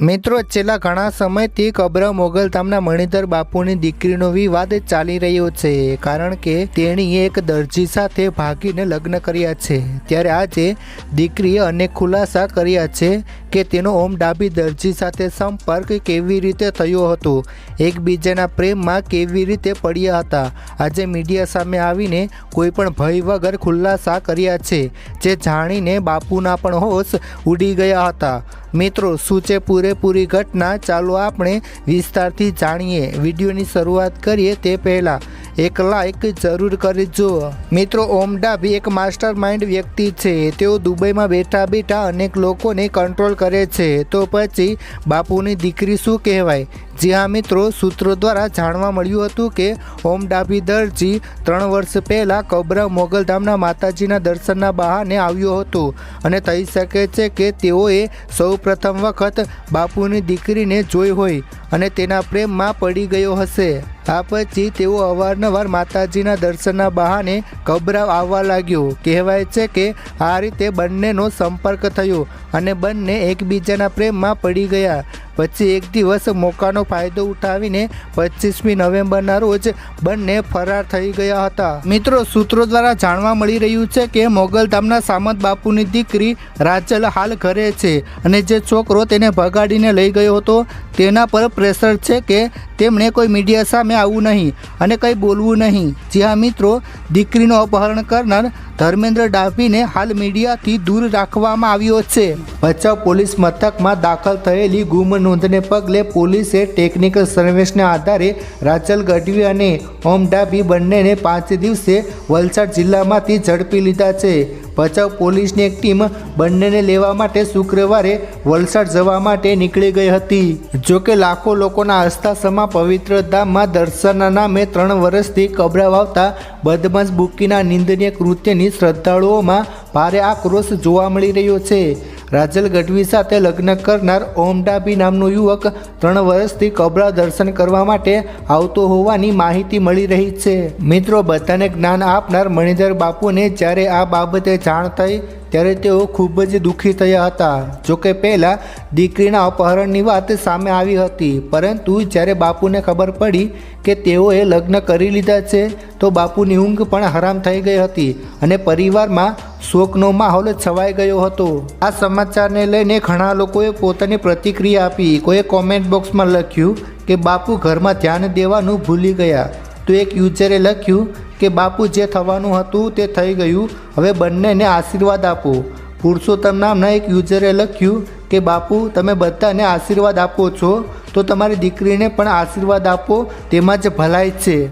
મિત્રો, છેલ્લા ઘણા સમયથી કબરા મોગલધામના મણિધર બાપુની દીકરીનો વિવાદ ચાલી રહ્યો છે, કારણ કે તેણીએ એક દરજી સાથે ભાગીને લગ્ન કર્યા છે. ત્યારે આજે દીકરીએ અનેક ખુલાસા કર્યા છે કે તેનો ઓમ ડાબી દરજી સાથે સંપર્ક કેવી રીતે થયો હતો, એકબીજાના પ્રેમમાં કેવી રીતે પડ્યા હતા, આજે મીડિયા સામે આવીને કોઈ પણ ભય વગર ખુલાસા કર્યા છે, જે જાણીને બાપુના પણ હોશ ઉડી ગયા હતા. મિત્રો, શું છે પૂરેપૂરી ઘટના ચાલો આપણે વિસ્તારથી જાણીએ. વિડીયોની શરૂઆત કરીએ તે પહેલાં એક લાઈક જરૂર કરજો. મિત્રો, ઓમ ડાભી એક માસ્ટર માઇન્ડ વ્યક્તિ છે. તેઓ દુબઈમાં બેઠા બેઠા અનેક લોકોને કંટ્રોલ કરે છે. તો પછી બાપુની દીકરી શું કહેવાય? જી હા મિત્રો સૂત્રો દ્વારા જાણવા મળ્યું હતું કે ઓમ ડાભી દરજી ત્રણ વર્ષ પહેલાં કબરા મોગલધામના માતાજીના દર્શનના બહાને આવ્યો હતો અને થઈ શકે છે કે તેઓએ સૌ પ્રથમ વખત બાપુની દીકરીને જોઈ હોય અને તેના પ્રેમમાં પડી ગયો હશે. આ પછી તેઓ અવારનવાર માતાજીના દર્શનના બહાને કબરા આવવા લાગ્યો. કહેવાય છે કે આ રીતે બંનેનો સંપર્ક થયો અને બંને એકબીજાના પ્રેમમાં પડી ગયા. પછી એક દિવસ મોકાનો ફાયદો ઉઠાવીને પચીસમી નવેમ્બરના રોજ બંને ફરાર થઈ ગયા હતા. મિત્રો, સૂત્રો દ્વારા જાણવા મળી રહ્યું છે કે મોગલધામના સામંત બાપુની દીકરી રાજલ હાલ ઘરે છે અને જે છોકરો તેને ભગાડીને લઈ ગયો હતો, તેના પર પ્રેશર છે કે તેમણે કોઈ મીડિયા સામે આવવું નહીં અને કંઈ બોલવું નહીં. જ્યાં મિત્રો, દીકરીનું અપહરણ કરનાર ધર્મેન્દ્ર ડાભીને હાલ મીડિયાથી દૂર રાખવામાં આવ્યો છે. ભચાઉ પોલીસ મથકમાં દાખલ થયેલી ગુમ નોંધને પગલે પોલીસે ટેકનિકલ સર્વેસના આધારે રાજલ ગઢવી અને ઓમ ડાભી બંનેને પાંચ દિવસે વલસાડ જિલ્લામાંથી ઝડપી લીધા છે. ભચાઉ પોલીસની એક ટીમ બંનેને લેવા માટે શુક્રવારે વલસાડ જવા માટે નીકળી ગઈ હતી. જોકે લાખો લોકોના આસ્થાસમા પવિત્ર ધામમાં દર્શનના નામે ત્રણ વર્ષથી કબરાવાવતા બદમાશ બુકીના નિંદનીય કૃત્યની શ્રદ્ધાળુઓમાં ભારે આક્રોશ જોવા મળી રહ્યો છે. રાજલ ગઢવી સાથે લગ્ન કરનાર ઓમ ડાભી નામનો યુવક ત્રણ વર્ષથી કબરા દર્શન કરવા માટે આવતો હોવાની માહિતી મળી રહી છે. મિત્રો, બધાને જ્ઞાન આપનાર મણિધર બાપુને જ્યારે આ બાબતે જાણ થઈ, ત્યારે તેઓ ખૂબ જ દુઃખી થયા હતા. જોકે પહેલાં દીકરીના અપહરણની વાત સામે આવી હતી, પરંતુ જ્યારે બાપુને ખબર પડી કે તેઓએ લગ્ન કરી લીધા છે, તો બાપુની ઊંઘ પણ હરામ થઈ ગઈ હતી અને પરિવારમાં શોકનો માહોલ છવાઈ ગયો હતો. આ સમાચારને લઈને ઘણા લોકોએ પોતાની પ્રતિક્રિયા આપી. કોઈએ કોમેન્ટ બોક્સમાં લખ્યું કે, બાપુ ઘરમાં ધ્યાન દેવાનું ભૂલી ગયા. તો એક યુઝરે લખ્યું કે, બાપુ જે થવાનું હતું તે થઈ ગયું. હવે બંનેને આશીર્વાદ આપો. પુરુષોત્તમ નામના એક યુઝરે લખ્યું કે, બાપુ, તમે બધાને આશીર્વાદ આપો છો, તો તમારી દીકરીને પણ આશીર્વાદ આપો. તેમાં જ ભલાઈ છે.